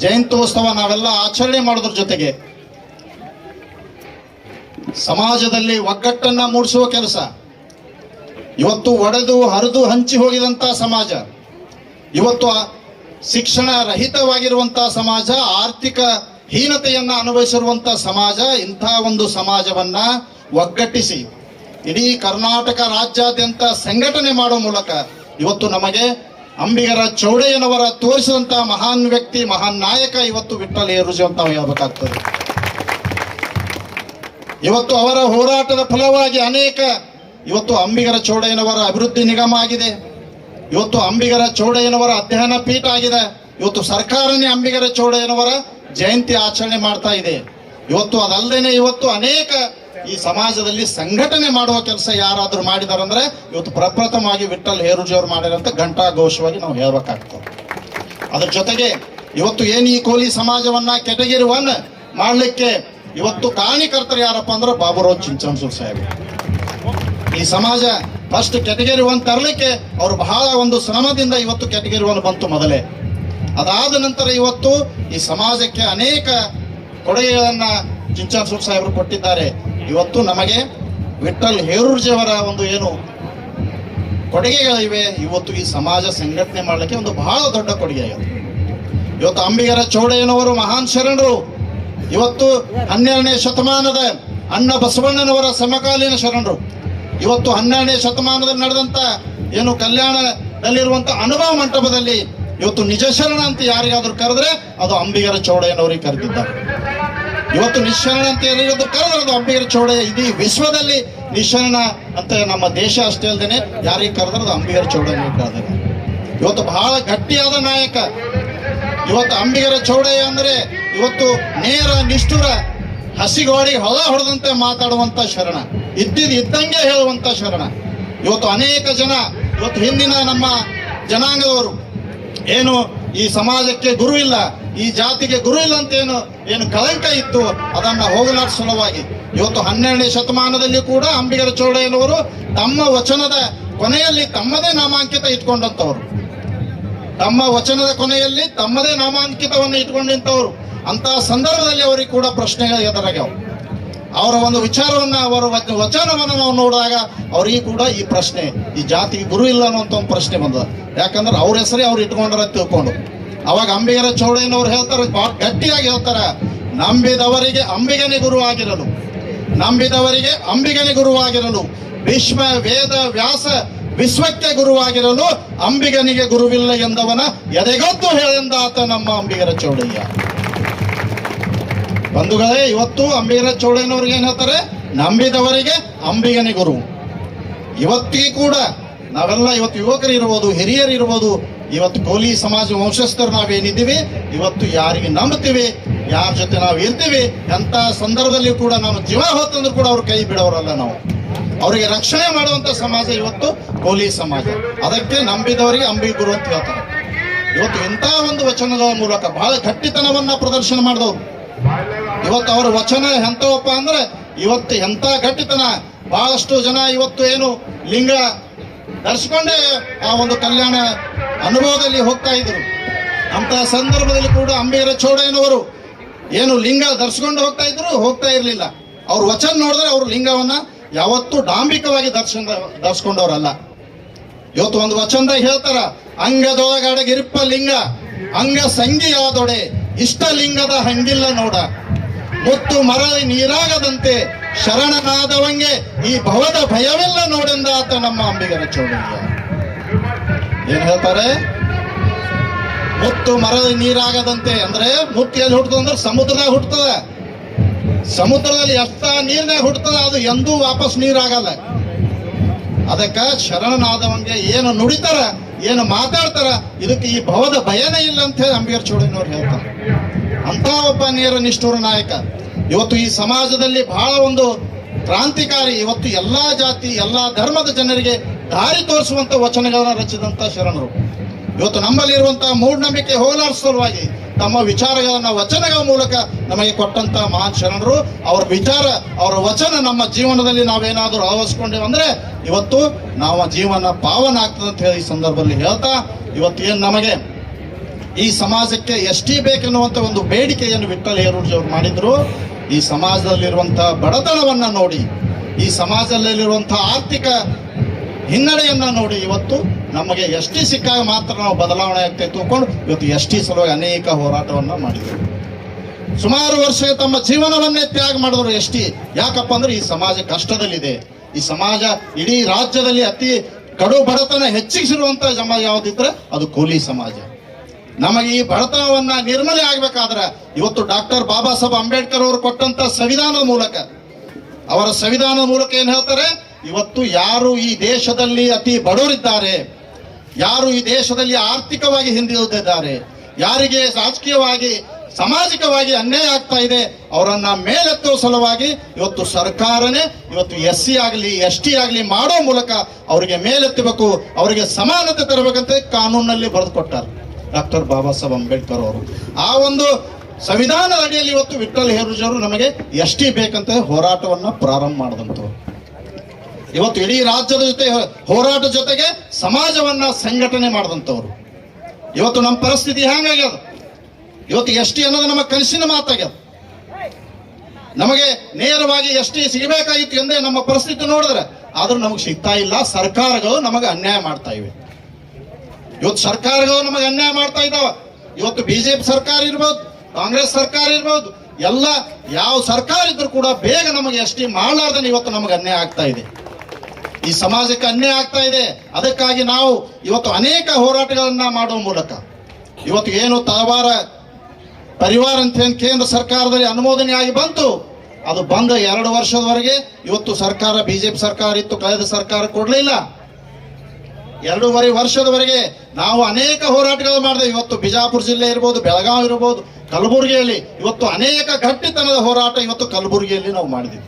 ಜಯಂತ್ಯೋತ್ಸವ ನಾವೆಲ್ಲ ಆಚರಣೆ ಮಾಡೋದ್ರ ಜೊತೆಗೆ ಸಮಾಜದಲ್ಲಿ ಒಗ್ಗಟ್ಟನ್ನ ಮೂಡಿಸುವ ಕೆಲಸ. ಇವತ್ತು ಒಡೆದು, ಹರಿದು, ಹಂಚಿ ಹೋಗಿದಂತ ಸಮಾಜ. ಇವತ್ತು ಶಿಕ್ಷಣ ರಹಿತವಾಗಿರುವಂತಹ ಸಮಾಜ, ಆರ್ಥಿಕ ಹೀನತೆಯನ್ನ ಅನುಭವಿಸಿರುವಂತ ಸಮಾಜ, ಇಂಥ ಒಂದು ಸಮಾಜವನ್ನ ಒಗ್ಗಟ್ಟಿಸಿ. ಇಡೀ ಕರ್ನಾಟಕ ರಾಜ್ಯಾದ್ಯಂತ ಸಂಘಟನೆ ಮಾಡುವ ಮೂಲಕ ಇವತ್ತು ನಮಗೆ ಅಂಬಿಗರ ಚೌಡಯ್ಯನವರ ತೋರಿಸಿದಂತಹ ಮಹಾನ್ ವ್ಯಕ್ತಿ, ಮಹಾನ್ ನಾಯಕ ಇವತ್ತು ವಿಠ್ಠಲ ಏರುಜಿ ಅಂತ ಹೇಳಬೇಕಾಗ್ತದೆ. ಇವತ್ತು ಅವರ ಹೋರಾಟದ ಫಲವಾಗಿ ಅನೇಕ, ಇವತ್ತು ಅಂಬಿಗರ ಚೌಡಯ್ಯನವರ ಅಭಿವೃದ್ಧಿ ನಿಗಮ ಆಗಿದೆ. ಇವತ್ತು ಅಂಬಿಗರ ಚೌಡಯ್ಯನವರ ಅಧ್ಯಯನ ಪೀಠ ಆಗಿದೆ. ಇವತ್ತು ಸರ್ಕಾರನೇ ಅಂಬಿಗರ ಚೌಡಯ್ಯನವರ ಜಯಂತಿ ಆಚರಣೆ ಮಾಡ್ತಾ ಇದೆ. ಇವತ್ತು ಅದಲ್ಲದೆ ಇವತ್ತು ಅನೇಕ ಈ ಸಮಾಜದಲ್ಲಿ ಸಂಘಟನೆ ಮಾಡುವ ಕೆಲಸ ಯಾರಾದ್ರೂ ಮಾಡಿದಾರಂದ್ರೆ ಇವತ್ತು ಪ್ರಪ್ರಥಮವಾಗಿ ವಿಠಲ್ ಹೇರುಜಿ ಅವರು ಮಾಡಿರಂತ ಘಂಟಾ ಘೋಷವಾಗಿ ನಾವು ಹೇಳ್ಬೇಕಾಗ್ತದೆ. ಅದ್ರ ಜೊತೆಗೆ ಇವತ್ತು ಏನು ಈ ಕೋಲಿ ಸಮಾಜವನ್ನ ಕೆಟಗಿರಿ ಒನ್ ಮಾಡ್ಲಿಕ್ಕೆ ಇವತ್ತು ಕಾರಣೀಕರ್ತರು ಯಾರಪ್ಪ ಅಂದ್ರೆ ಬಾಬುರಾವ್ ಚಿಂಚನ್ಸೂರ್ ಸಾಹೇಬ್ ಈ ಸಮಾಜ ಫಸ್ಟ್ ಕೆಟಗರಿ ಒನ್ ತರಲಿಕ್ಕೆ ಅವರು ಬಹಳ ಒಂದು ಶ್ರಮದಿಂದ ಇವತ್ತು ಕೆಟಗರಿ ಒನ್ ಬಂತು ಮೊದಲೇ. ಅದಾದ ನಂತರ ಇವತ್ತು ಈ ಸಮಾಜಕ್ಕೆ ಅನೇಕ ಕೊಡುಗೆಗಳನ್ನ ಚಿಂಚನ್ಸೂರ್ ಸಾಹೇಬರು ಕೊಟ್ಟಿದ್ದಾರೆ. ಇವತ್ತು ನಮಗೆ ವಿಠಲ್ ಹೇರೂರ್ಜಿಯವರ ಒಂದು ಏನು ಕೊಡುಗೆಗಳಿವೆ. ಇವತ್ತು ಈ ಸಮಾಜ ಸಂಘಟನೆ ಮಾಡಲಿಕ್ಕೆ ಒಂದು ಬಹಳ ದೊಡ್ಡ ಕೊಡುಗೆ ಆಗಿದೆ. ಇವತ್ತು ಅಂಬಿಗರ ಚೌಡಯ್ಯನವರು ಮಹಾನ್ ಶರಣರು. ಇವತ್ತು ಹನ್ನೆರಡನೇ ಶತಮಾನದ ಅಣ್ಣ ಬಸವಣ್ಣನವರ ಸಮಕಾಲೀನ ಶರಣರು. ಇವತ್ತು ಹನ್ನೆರಡನೇ ಶತಮಾನದಲ್ಲಿ ನಡೆದಂತ ಏನು ಕಲ್ಯಾಣದಲ್ಲಿರುವಂತ ಅನುಭವ ಮಂಟಪದಲ್ಲಿ ಇವತ್ತು ನಿಜ ಶರಣ ಅಂತ ಯಾರಿಗಾದ್ರೂ ಕರೆದ್ರೆ ಅದು ಅಂಬಿಗರ ಚೌಡಯ್ಯನವರಿಗೆ ಕರೆದಿದ್ದಾರೆ. ಇವತ್ತು ನಿಶರಣ ಅಂತ ಹೇಳಿರೋದು ಕರೆದ್ರೆ ಅದು ಅಂಬಿಗರ ಚೌಡಯ್ಯ ಇಡೀ ವಿಶ್ವದಲ್ಲಿ ನಿಶ್ಶರಣ ಅಂತ ನಮ್ಮ ದೇಶ ಅಷ್ಟೇ ಅಲ್ಲದೆ ಯಾರಿಗೆ ಕರೆದ್ರೆ ಅದು ಅಂಬಿಗರ ಚೌಡಯ್ಯನಿಗೆ ಕರೆದರೆ. ಇವತ್ತು ಬಹಳ ಗಟ್ಟಿಯಾದ ನಾಯಕ. ಇವತ್ತು ಅಂಬಿಗರ ಚೌಡಯ್ಯ ಅಂದ್ರೆ ಇವತ್ತು ನೇರ, ನಿಷ್ಠುರ ಹಸಿಗೋಡಿ ಹೊಲ ಹೊಡೆದಂತೆ ಮಾತಾಡುವಂತ ಶರಣ. ಇದ್ದಿದ್ದು ಇದ್ದಂಗೆ ಹೇಳುವಂತ ಶರಣ. ಇವತ್ತು ಅನೇಕ ಜನ, ಇವತ್ತು ಹಿಂದಿನ ನಮ್ಮ ಜನಾಂಗದವರು, ಏನು ಈ ಸಮಾಜಕ್ಕೆ ಗುರು ಇಲ್ಲ ಈ ಜಾತಿಗೆ ಗುರು ಇಲ್ಲ ಅಂತ ಏನು ಕಳಂಕ ಇತ್ತು, ಅದನ್ನ ಹೋಗಲಾಡಿಸ ಸುಲಭವಾಗಿ. ಇವತ್ತು ಹನ್ನೆರಡನೇ ಶತಮಾನದಲ್ಲಿ ಕೂಡ ಅಂಬಿಗರ ಚೌಡಯ್ಯನವರು ತಮ್ಮ ವಚನದ ಕೊನೆಯಲ್ಲಿ ತಮ್ಮದೇ ನಾಮಾಂಕಿತ ಇಟ್ಕೊಂಡಂತವರು ತಮ್ಮ ವಚನದ ಕೊನೆಯಲ್ಲಿ ತಮ್ಮದೇ ನಾಮಾಂಕಿತವನ್ನು ಇಟ್ಕೊಂಡಿಂಥವ್ರು. ಅಂತ ಸಂದರ್ಭದಲ್ಲಿ ಅವರಿಗೆ ಕೂಡ ಪ್ರಶ್ನೆಗಳು ಎದುರಾಗ್ಯಾವ. ಅವರ ಒಂದು ವಿಚಾರವನ್ನ, ಅವರ ವಚನವನ್ನು ನಾವು ನೋಡಿದಾಗ ಅವರಿಗೆ ಕೂಡ ಈ ಪ್ರಶ್ನೆ, ಈ ಜಾತಿಗೆ ಗುರು ಇಲ್ಲ ಅನ್ನುವಂತ ಒಂದು ಪ್ರಶ್ನೆ ಬಂದದ. ಯಾಕಂದ್ರೆ ಅವ್ರ ಹೆಸರೇ ಅವ್ರು ಇಟ್ಕೊಂಡ್ರ ತಿಳ್ಕೊಂಡು. ಅವಾಗ ಅಂಬಿಗರ ಚೌಡಯ್ಯನವರು ಹೇಳ್ತಾರೆ ಗಟ್ಟಿಯಾಗಿ ಹೇಳ್ತಾರೆ, ನಂಬಿದವರಿಗೆ ಅಂಬಿಗನೇ ಗುರು ಆಗಿರಲು ನಂಬಿದವರಿಗೆ ಅಂಬಿಗನೇ ಗುರುವಾಗಿರಲು. ವಿಶ್ವ ವೇದ, ವ್ಯಾಸ, ವಿಶ್ವಕ್ಕೆ ಗುರುವಾಗಿರಲು ಅಂಬಿಗನಿಗೆ ಗುರುವಿಲ್ಲ ಎಂದವನ ಎದೆಗದ್ದು ಹೇಳೆಂದಾತ ನಮ್ಮ ಅಂಬಿಗರ ಚೌಡಯ್ಯ. ಬಂಧುಗಳೇ, ಇವತ್ತು ಅಂಬಿಗರ ಚೌಡಯ್ಯನವ್ರಿಗೆ ಏನ್ ಹೇಳ್ತಾರೆ? ನಂಬಿದವರಿಗೆ ಅಂಬಿಗನೇ ಗುರು. ಇವತ್ತಿಗೂ ಕೂಡ ನಾವೆಲ್ಲ ಇವತ್ತು ಯುವಕರು ಇರ್ಬೋದು ಹಿರಿಯರು ಇರ್ಬೋದು ಇವತ್ತು ಕೋಲಿ ಸಮಾಜ ವಂಶಸ್ಥರು ನಾವೇನಿದ್ದೀವಿ? ಇವತ್ತು ಯಾರಿಗೆ ನಂಬುತ್ತೇವೆ ಯಾರ ಜೊತೆ ನಾವು ಇರ್ತೀವಿ? ಅಂತ ಸಂದರ್ಭದಲ್ಲಿ ಕೂಡ ನಾವು ಜೀವ ಹೊತ್ತಂದ್ರೂ ಕೂಡ ಅವ್ರ ಕೈ ಬಿಡೋರಲ್ಲ ನಾವು. ಅವರಿಗೆ ರಕ್ಷಣೆ ಮಾಡುವಂತ ಸಮಾಜ ಇವತ್ತು ಕೋಲಿ ಸಮಾಜ. ಅದಕ್ಕೆ ನಂಬಿದವರಿಗೆ ಅಂಬಿ ಗುರು ಅಂತ ಹೇಳ್ತಾರೆ. ಇವತ್ತು ಇಂಥ ಒಂದು ವಚನಗಳ ಮೂಲಕ ಬಹಳ ಗಟ್ಟಿತನವನ್ನ ಪ್ರದರ್ಶನ ಮಾಡಿದವರು. ಇವತ್ತು ಅವರ ವಚನ ಎಂತವಪ್ಪ ಅಂದ್ರೆ ಇವತ್ತು ಎಂತ ಗಟ್ಟಿತನ? ಬಹಳಷ್ಟು ಜನ ಇವತ್ತು ಏನು ಲಿಂಗ ಧರಿಸ್ಕೊಂಡೇ ಆ ಒಂದು ಕಲ್ಯಾಣ ಅನುಭವದಲ್ಲಿ ಹೋಗ್ತಾ ಇದ್ರು ಅಂತ ಸಂದರ್ಭದಲ್ಲಿ ಕೂಡ ಅಂಬೇರ ಚೌಡಯ್ಯನವರು ಏನು ಲಿಂಗ ಧರಿಸ್ಕೊಂಡು ಹೋಗ್ತಾ ಇದ್ರು ಹೋಗ್ತಾ ಇರಲಿಲ್ಲ. ಅವ್ರ ವಚನ ನೋಡಿದ್ರೆ ಅವ್ರ ಲಿಂಗವನ್ನ ಯಾವತ್ತೂ ಡಾಂಬಿಕವಾಗಿ ದರ್ಶನ, ಧರಿಸ್ಕೊಂಡವ್ರಲ್ಲ. ಇವತ್ತು ಒಂದು ವಚನದಾಗ ಹೇಳ್ತಾರ ಅಂಗದೊಳಗಡಗಿರಿಪ್ಪ ಲಿಂಗ, ಅಂಗ ಸಂಗಿಯಾದೊಡೆ, ಇಷ್ಟ ಲಿಂಗದ ಹಂಗಿಲ್ಲ ನೋಡ. ಮುತ್ತು ಮರಳಿ ನೀರಾಗದಂತೆ ಶರಣನಾದವಂಗೆ ಈ ಭವದ ಭಯವೆಲ್ಲ ನೋಡೆಂದ ಆತ ನಮ್ಮ ಅಂಬಿಗರ ಚೌಡಯ್ಯ ಏನ್ ಹೇಳ್ತಾರೆ? ಮುತ್ತು ಮರ ನೀರಾಗದಂತೆ, ಅಂದ್ರೆ ಮುತ್ತು ಎಲ್ಲಿ ಹುಟ್ಟದ ಅಂದ್ರೆ ಸಮುದ್ರದಾಗ ಹುಟ್ಟದ ಸಮುದ್ರದಲ್ಲಿ ಎಷ್ಟ ನೀರ್ನಾಗ ಹುಟ್ಟದ ಅದು ಎಂದೂ ವಾಪಸ್ ನೀರಾಗಲ್ಲ. ಅದಕ್ಕ ಶರಣನಾದವಂಗೆ ಏನು ನುಡಿತಾರ, ಏನು ಮಾತಾಡ್ತಾರ, ಇದಕ್ಕೆ ಈ ಭವದ ಭಯನೇ ಇಲ್ಲ ಅಂತ ಹೇಳಿ ಅಂಬೇರ್ ಚೌಡಯ್ಯನವ್ರು ಹೇಳ್ತಾರೆ. ಅಂತ ಒಬ್ಬ ನೇರ ನಿಷ್ಠೂರ ನಾಯಕ. ಇವತ್ತು ಈ ಸಮಾಜದಲ್ಲಿ ಬಹಳ ಒಂದು ಕ್ರಾಂತಿಕಾರಿ, ಇವತ್ತು ಎಲ್ಲಾ ಜಾತಿ, ಎಲ್ಲಾ ಧರ್ಮದ ಜನರಿಗೆ ದಾರಿ ತೋರಿಸುವಂತ ವಚನಗಳನ್ನ ರಚಿಸಿದಂತ ಶರಣರು. ಇವತ್ತು ನಮ್ಮಲ್ಲಿರುವಂತಹ ಮೂಢನಂಬಿಕೆ ಹೋಲಾಡಿಸುವ ಸಲುವಾಗಿ ತಮ್ಮ ವಿಚಾರಗಳನ್ನ ವಚನಗಳ ಮೂಲಕ ನಮಗೆ ಕೊಟ್ಟಂತ ಮಹಾನ್ ಶರಣರು, ಅವರ ವಿಚಾರ, ಅವರ ವಚನ ನಮ್ಮ ಜೀವನದಲ್ಲಿ ನಾವೇನಾದರೂ ಅಳವಡಿಸ್ಕೊಂಡೇವೆ ಅಂದ್ರೆ ಇವತ್ತು ನಾವು ಜೀವನ ಪಾವನ ಆಗ್ತದೆ ಅಂತ ಹೇಳಿ ಈ ಸಂದರ್ಭದಲ್ಲಿ ಹೇಳ್ತಾ, ಇವತ್ತು ಏನು ನಮಗೆ ಈ ಸಮಾಜಕ್ಕೆ ಎಷ್ಟಿ ಬೇಕೆನ್ನುವಂಥ ಒಂದು ಬೇಡಿಕೆಯನ್ನು ಹೇರೂರ್ಜಿ ಅವರು ಮಾಡಿದ್ರು. ಈ ಸಮಾಜದಲ್ಲಿರುವಂತಹ ಬಡತನವನ್ನ ನೋಡಿ, ಈ ಸಮಾಜದಲ್ಲಿರುವಂತಹ ಆರ್ಥಿಕ ಹಿನ್ನಡೆಯನ್ನ ನೋಡಿ ಇವತ್ತು ನಮಗೆ ಎಸ್ ಟಿ ಸಿಕ್ಕಾಗ ಮಾತ್ರ ನಾವು ಬದಲಾವಣೆ ಆಗ್ತಾ ತಿಳ್ಕೊಂಡು ಇವತ್ತು ಎಸ್ ಟಿ ಸಲುವಾಗಿ ಅನೇಕ ಹೋರಾಟವನ್ನ ಮಾಡಿದರು. ಸುಮಾರು ವರ್ಷ ತಮ್ಮ ಜೀವನವನ್ನೇ ತ್ಯಾಗ ಮಾಡಿದ್ರು ಎಸ್ ಟಿ. ಯಾಕಪ್ಪ ಅಂದ್ರೆ ಈ ಸಮಾಜ ಕಷ್ಟದಲ್ಲಿದೆ. ಈ ಸಮಾಜ ಇಡೀ ರಾಜ್ಯದಲ್ಲಿ ಅತಿ ಕಡು ಬಡತನ ಹೆಚ್ಚಿಸಿರುವಂತಹ ಸಮಾಜ ಯಾವುದಿದ್ರೆ ಅದು ಕೂಲಿ ಸಮಾಜ. ನಮಗೆ ಈ ಬಡತನವನ್ನ ನಿರ್ಮೂಲನೆ ಆಗ್ಬೇಕಾದ್ರೆ ಇವತ್ತು ಡಾಕ್ಟರ್ ಬಾಬಾ ಸಾಹೇಬ್ ಅಂಬೇಡ್ಕರ್ ಅವರು ಕೊಟ್ಟಂತ ಸಂವಿಧಾನದ ಮೂಲಕ. ಅವರ ಸಂವಿಧಾನದ ಮೂಲಕ ಏನ್ ಹೇಳ್ತಾರೆ? ಇವತ್ತು ಯಾರು ಈ ದೇಶದಲ್ಲಿ ಅತಿ ಬಡವರಿದ್ದಾರೆ, ಯಾರು ಈ ದೇಶದಲ್ಲಿ ಆರ್ಥಿಕವಾಗಿ ಹಿಂದುಳಿದಿದ್ದಾರೆ, ಯಾರಿಗೆ ರಾಜಕೀಯವಾಗಿ, ಸಾಮಾಜಿಕವಾಗಿ ಅನ್ಯಾಯ ಆಗ್ತಾ ಇದೆ, ಅವರನ್ನ ಮೇಲೆತ್ತುವ ಸಲುವಾಗಿ ಇವತ್ತು ಸರ್ಕಾರನೇ, ಇವತ್ತು ಎಸ್ ಸಿ ಆಗಲಿ, ಎಸ್ ಟಿ ಆಗಲಿ ಮಾಡೋ ಮೂಲಕ ಅವರಿಗೆ ಮೇಲೆತ್ತಬೇಕು, ಅವರಿಗೆ ಸಮಾನತೆ ತರಬೇಕಂತ ಕಾನೂನಲ್ಲಿ ಬರೆದುಕೊಟ್ಟಾರೆ ಡಾಕ್ಟರ್ ಬಾಬಾ ಸಾಹೇಬ್ ಅಂಬೇಡ್ಕರ್ ಅವರು. ಆ ಒಂದು ಸಂವಿಧಾನದ ಅಡಿಯಲ್ಲಿ ಇವತ್ತು ವಿಠಲ್ ಹೇರೂಜ್ ಅವರು ನಮಗೆ ಎಸ್ ಟಿ ಬೇಕಂತ ಹೋರಾಟವನ್ನು ಪ್ರಾರಂಭ ಮಾಡಿದಂಥವ್ರು. ಇವತ್ತು ಇಡೀ ರಾಜ್ಯದ ಜೊತೆ ಹೋರಾಟ ಜೊತೆಗೆ ಸಮಾಜವನ್ನ ಸಂಘಟನೆ ಮಾಡಿದಂಥವ್ರು. ಇವತ್ತು ನಮ್ಮ ಪರಿಸ್ಥಿತಿ ಹೆಂಗಾಗ್ಯದ ಇವತ್ತು ಎಸ್ ಟಿ ಅನ್ನೋದು ನಮ್ಮ ಕನಸಿನ ಮಾತಾಗ್ಯದ? ನಮಗೆ ನೇರವಾಗಿ ಎಸ್ ಟಿ ಸಿಗಬೇಕಾಗಿತ್ತು ಎಂದೇ ನಮ್ಮ ಪರಿಸ್ಥಿತಿ ನೋಡಿದ್ರೆ, ಆದ್ರೂ ನಮಗೆ ಸಿಗ್ತಾ ಇಲ್ಲ. ಸರ್ಕಾರಗಳು ನಮಗೆ ಅನ್ಯಾಯ ಮಾಡ್ತಾ ಇವೆ. ಇವತ್ತು ಸರ್ಕಾರಗಳು ನಮಗೆ ಅನ್ಯಾಯ ಮಾಡ್ತಾ ಇದ್ದಾವ. ಇವತ್ತು ಬಿಜೆಪಿ ಸರ್ಕಾರ ಇರ್ಬೋದು, ಕಾಂಗ್ರೆಸ್ ಸರ್ಕಾರ ಇರ್ಬೋದು, ಎಲ್ಲ ಯಾವ ಸರ್ಕಾರ ಇದ್ರು ಕೂಡ ಬೇಗ ನಮಗೆ ಎಸ್ ಟಿ ಇವತ್ತು ನಮಗೆ ಅನ್ಯಾಯ ಆಗ್ತಾ ಇದೆ. ಈ ಸಮಾಜಕ್ಕೆ ಅನ್ಯಾಯ ಆಗ್ತಾ ಇದೆ. ಅದಕ್ಕಾಗಿ ನಾವು ಇವತ್ತು ಅನೇಕ ಹೋರಾಟಗಳನ್ನ ಮಾಡುವ ಮೂಲಕ, ಇವತ್ತು ಏನು ತಲವಾರ ಪರಿವಾರ ಅಂತ ಏನ್ ಕೇಂದ್ರ ಸರ್ಕಾರದಲ್ಲಿ ಅನುಮೋದನೆ ಆಗಿ ಬಂತು, ಅದು ಬಂದ ಎರಡು ವರ್ಷದವರೆಗೆ ಇವತ್ತು ಸರ್ಕಾರ, ಬಿಜೆಪಿ ಸರ್ಕಾರ ಇತ್ತು, ಕಳೆದ ಸರ್ಕಾರ ಕೊಡ್ಲಿಲ್ಲ. ಎರಡೂವರೆ ವರ್ಷದವರೆಗೆ ನಾವು ಅನೇಕ ಹೋರಾಟಗಳು ಮಾಡಿದೆ. ಇವತ್ತು ಬಿಜಾಪುರ ಜಿಲ್ಲೆ ಇರ್ಬೋದು, ಬೆಳಗಾವಿ ಇರ್ಬೋದು, ಕಲಬುರಗಿಯಲ್ಲಿ, ಇವತ್ತು ಅನೇಕ ಗಟ್ಟಿತನದ ಹೋರಾಟ ಇವತ್ತು ಕಲಬುರಗಿಯಲ್ಲಿ ನಾವು ಮಾಡಿದ್ವಿ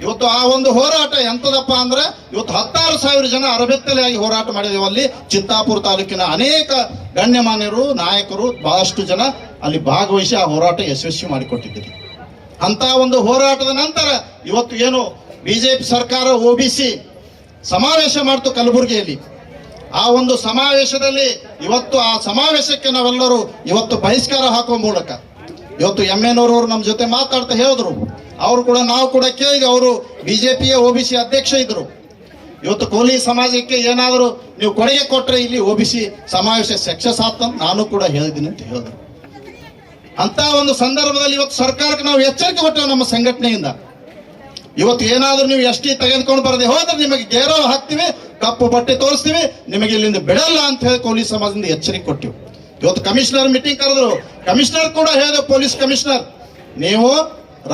ಇವತ್ತು ಆ ಒಂದು ಹೋರಾಟ ಎಂತದಪ್ಪ ಅಂದ್ರೆ ಇವತ್ತು ಹತ್ತಾರು ಸಾವಿರ ಜನ ಅರಬೆತ್ತಲೆಯಾಗಿ ಹೋರಾಟ ಮಾಡಿದೆವು. ಅಲ್ಲಿ ಚಿತ್ತಾಪುರ ತಾಲೂಕಿನ ಅನೇಕ ಗಣ್ಯಮಾನ್ಯರು, ನಾಯಕರು ಬಹಳಷ್ಟು ಜನ ಅಲ್ಲಿ ಭಾಗವಹಿಸಿ ಆ ಹೋರಾಟ ಯಶಸ್ವಿ ಮಾಡಿಕೊಟ್ಟಿದ್ದೀರಿ ಅಂತ ಒಂದು ಹೋರಾಟದ ನಂತರ ಇವತ್ತು ಏನು ಬಿಜೆಪಿ ಸರ್ಕಾರ ಒಬಿಸಿ ಸಮಾವೇಶ ಮಾಡ್ತು ಕಲಬುರಗಿಯಲ್ಲಿ. ಆ ಒಂದು ಸಮಾವೇಶದಲ್ಲಿ ಇವತ್ತು ಆ ಸಮಾವೇಶಕ್ಕೆ ನಾವೆಲ್ಲರೂ ಇವತ್ತು ಬಹಿಷ್ಕಾರ ಹಾಕುವ ಮೂಲಕ. ಇವತ್ತು ಎಂ ಎನ್ ಅವರು ನಮ್ಮ ಜೊತೆ ಮಾತಾಡ್ತಾ ಹೇಳಿದ್ರು. ಅವರು ಕೂಡ ನಾವು ಕೂಡ ಕೇಳಿದ್ವಿ, ಅವರು ಬಿಜೆಪಿಯ ಸಿ ಅಧ್ಯಕ್ಷ ಇದ್ರು. ಇವತ್ತು ಕೋಲಿ ಸಮಾಜಕ್ಕೆ ಏನಾದರೂ ನೀವು ಕೊಡುಗೆ ಕೊಟ್ಟರೆ ಇಲ್ಲಿ ಒಬಿಸಿ ಸಮಾವೇಶ ಸಕ್ಸಸ್ ಆತಂತ ನಾನು ಕೂಡ ಹೇಳಿದ್ದೀನಿ ಅಂತ ಹೇಳಿದ್ರು. ಅಂತ ಒಂದು ಸಂದರ್ಭದಲ್ಲಿ ಇವತ್ತು ಸರ್ಕಾರಕ್ಕೆ ನಾವು ಎಚ್ಚರಿಕೆ ಕೊಟ್ಟೆವು ನಮ್ಮ ಸಂಘಟನೆಯಿಂದ. ಇವತ್ತು ಏನಾದರೂ ನೀವು ಎಸ್ ಟಿ ತೆಗೆದುಕೊಂಡು ಬರದೆ ಹೋದ್ರೆ ನಿಮಗೆ ಗೇರವ್ ಹಾಕ್ತೀವಿ, ಕಪ್ಪು ಬಟ್ಟೆ ತೋರಿಸ್ತೀವಿ, ನಿಮಗೆ ಇಲ್ಲಿಂದ ಬಿಡಲ್ಲ ಅಂತ ಹೇಳಿ ಕೋಲಿ ಸಮಾಜದಿಂದ ಎಚ್ಚರಿಕೆ ಕೊಟ್ಟಿವಿ. ಇವತ್ತು ಕಮಿಷನರ್ ಮೀಟಿಂಗ್ ಕರೆದ್ರು. ಕಮಿಷನರ್ ಕೂಡ ಹೇಳಿದೆ ಪೊಲೀಸ್ ಕಮಿಷನರ್, ನೀವು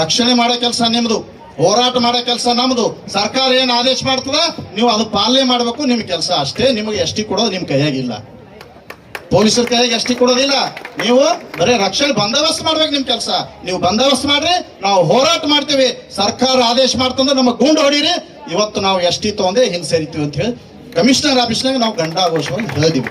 ರಕ್ಷಣೆ ಮಾಡೋ ಕೆಲಸ ನಿಮ್ದು, ಹೋರಾಟ ಮಾಡೋ ಕೆಲಸ ನಮ್ಮದು ಸರ್ಕಾರ ಏನು ಆದೇಶ ಮಾಡ್ತದ, ನೀವು ಅದು ಪಾಲನೆ ಮಾಡಬೇಕು, ನಿಮ್ ಕೆಲಸ ಅಷ್ಟೇ. ನಿಮಗೆ ಎಷ್ಟಿ ಕೊಡೋದು ನಿಮ್ ಕೈಯಾಗಿಲ್ಲ. ಪೊಲೀಸರ ಕೈಯಾಗಿ ಎಷ್ಟಿ ಕೊಡೋದಿಲ್ಲ. ನೀವು ಬರೀ ರಕ್ಷಣೆ ಬಂದೋಬಸ್ತ್ ಮಾಡ್ಬೇಕು ನಿಮ್ಮ ಕೆಲಸ. ನೀವು ಬಂದೋಬಸ್ತ್ ಮಾಡ್ರಿ, ನಾವು ಹೋರಾಟ ಮಾಡ್ತೀವಿ. ಸರ್ಕಾರ ಆದೇಶ ಮಾಡ್ತಂದ್ರೆ ನಮ್ಮ ಗುಂಡು ಹೊಡೀರಿ. ಇವತ್ತು ನಾವು ಎಷ್ಟಿ ತಗೊಂಡೆ ಹಿಂಗೆ ಸೇರಿತೀವಿ ಅಂತ ಹೇಳಿ ಕಮಿಷನರ್ ಆಫೀಸ್ನಾಗ ನಾವು ಗಂಡಾಘೋಷವಾಗಿ ಹೇಳಿದೀವಿ.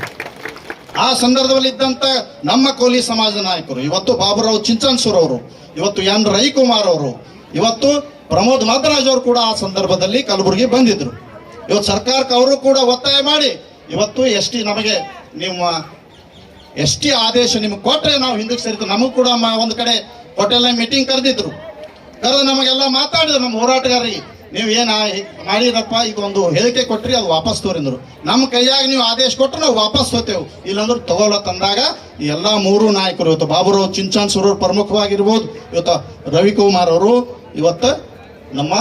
ಆ ಸಂದರ್ಭದಲ್ಲಿ ಇದ್ದಂತ ನಮ್ಮ ಕೋಲಿ ಸಮಾಜ ನಾಯಕರು, ಇವತ್ತು ಬಾಬುರಾವ್ ಚಿಂಚನ್ಸೂರ್ ಅವರು ಇವತ್ತು ಎನ್. ರವಿಕುಮಾರ್ ಅವರು, ಇವತ್ತು ಪ್ರಮೋದ್ ಮಾದರಾಜ್ ಅವರು ಕೂಡ ಆ ಸಂದರ್ಭದಲ್ಲಿ ಕಲಬುರಗಿ ಬಂದಿದ್ರು. ಇವತ್ತು ಸರ್ಕಾರಕ್ಕೆ ಅವರು ಕೂಡ ಒತ್ತಾಯ ಮಾಡಿ, ಇವತ್ತು ಎಸ್ ಟಿ ನಮಗೆ ನಿಮ್ಮ ಎಸ್ ಟಿ ಆದೇಶ ನಿಮ್ಗೆ ಕೊಟ್ಟರೆ ನಾವು ಹಿಂದಕ್ಕೆ ಸೇರಿತು ನಮಗೂ ಕೂಡ ಒಂದು ಕಡೆ ಹೋಟೆಲ್ನಲ್ಲಿ ಮೀಟಿಂಗ್ ಕರೆದಿದ್ರು. ಕರೆದು ನಮಗೆಲ್ಲ ಮಾತಾಡಿದ್ರು, ನಮ್ಮ ಹೋರಾಟಗಾರರಿಗೆ. ನೀವು ಏನ ಮಾಡಿರಪ್ಪ ಈಗ ಒಂದು ಹೇಳಿಕೆ ಕೊಟ್ರಿ, ಅದು ವಾಪಸ್ ತೋರಿಂದ್ರು. ನಮ್ಮ ಕೈಯಾಗ ನೀವು ಆದೇಶ ಕೊಟ್ಟರೆ ನಾವು ವಾಪಸ್ ಹೋಗ್ತೇವೆ ಇಲ್ಲಾಂದ್ರೆ ತಗೋಲ ತಂದಾಗ ಎಲ್ಲ ಮೂರು ನಾಯಕರು, ಇವತ್ತು ಬಾಬುರಾವ್ ಚಿಂಚಾನ್ ಸುರವ್ರು ಪ್ರಮುಖವಾಗಿರ್ಬೋದು. ಇವತ್ತು ರವಿಕುಮಾರ್ ಅವರು, ಇವತ್ತು ನಮ್ಮ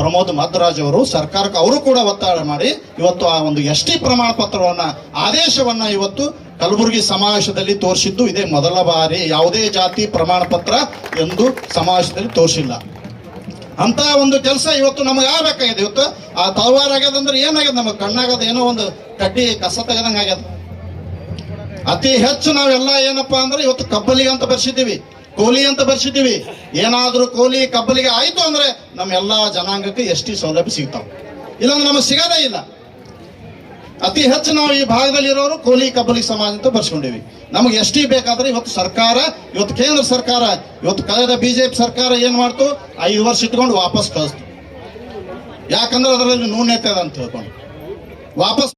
ಪ್ರಮೋದ್ ಮಧ್ವರಾಜ್ ಅವರು, ಸರ್ಕಾರಕ್ಕೆ ಅವರು ಕೂಡ ಒತ್ತಾಯ ಮಾಡಿ, ಇವತ್ತು ಆ ಒಂದು ಎಸ್ ಟಿ ಪ್ರಮಾಣ ಪತ್ರವನ್ನು, ಆದೇಶವನ್ನು ಇವತ್ತು ಕಲಬುರಗಿ ಸಮಾವೇಶದಲ್ಲಿ ತೋರಿಸಿದ್ದು. ಇದೇ ಮೊದಲ ಬಾರಿ ಯಾವುದೇ ಜಾತಿ ಪ್ರಮಾಣ ಪತ್ರ ಎಂದು ಸಮಾವೇಶದಲ್ಲಿ ತೋರಿಸಿಲ್ಲ. ಅಂತ ಒಂದು ಕೆಲಸ ಇವತ್ತು ನಮಗೆ ಆಗ್ಬೇಕಾಗಿದೆ ಇವತ್ತು. ಆ ತಲವಾರ್ ಆಗ್ಯದಂದ್ರೆ ಏನಾಗ್ಯದ? ನಮಗೆ ಕಣ್ಣಾಗದ ಏನೋ ಒಂದು ಕಡ್ಡಿ ಕಸ ತೆಗದಂಗ ಆಗ್ಯದ. ಅತಿ ಹೆಚ್ಚು ನಾವೆಲ್ಲ ಏನಪ್ಪಾ ಅಂದ್ರೆ ಇವತ್ತು ಕಬ್ಬಲಿಗೆ ಅಂತ ಬರ್ಸಿದ್ದೀವಿ. ಕೋಲಿ ಅಂತ ಬರ್ಸಿದ್ದೀವಿ. ಏನಾದ್ರೂ ಕೋಲಿ, ಕಬ್ಬಲಿಗೆ ಆಯ್ತು ಅಂದ್ರೆ ನಮ್ಮೆಲ್ಲಾ ಜನಾಂಗಕ್ಕೆ ಎಷ್ಟಿ ಸೌಲಭ್ಯ ಸಿಗ್ತಾವ. ಇಲ್ಲಾಂದ್ರೆ ನಮಗೆ ಸಿಗೋದೇ ಇಲ್ಲ. ಅತಿ ಹೆಚ್ಚು ನಾವು ಈ ಭಾಗದಲ್ಲಿ ಇರೋರು ಕೋಲಿ ಕಬ್ಬಲಿ ಸಮಾಜ ಅಂತ ಬರ್ಸ್ಕೊಂಡಿವಿ. ನಮಗೆ ಎಷ್ಟಿ ಬೇಕಾದ್ರೆ ಇವತ್ತು ಸರ್ಕಾರ, ಇವತ್ತು ಕೇಂದ್ರ ಸರ್ಕಾರ, ಇವತ್ತು ಕಳೆದ ಬಿಜೆಪಿ ಸರ್ಕಾರ ಏನ್ ಮಾಡ್ತು? ಐದು ವರ್ಷ ಇಟ್ಕೊಂಡು ವಾಪಸ್ ಕಳಿಸ್ತು. ಯಾಕಂದ್ರೆ ಅದರಲ್ಲಿ ನ್ಯೂನ್ಯತೆ ಅದ ಅಂತ ಹೇಳ್ಕೊಂಡು ವಾಪಸ್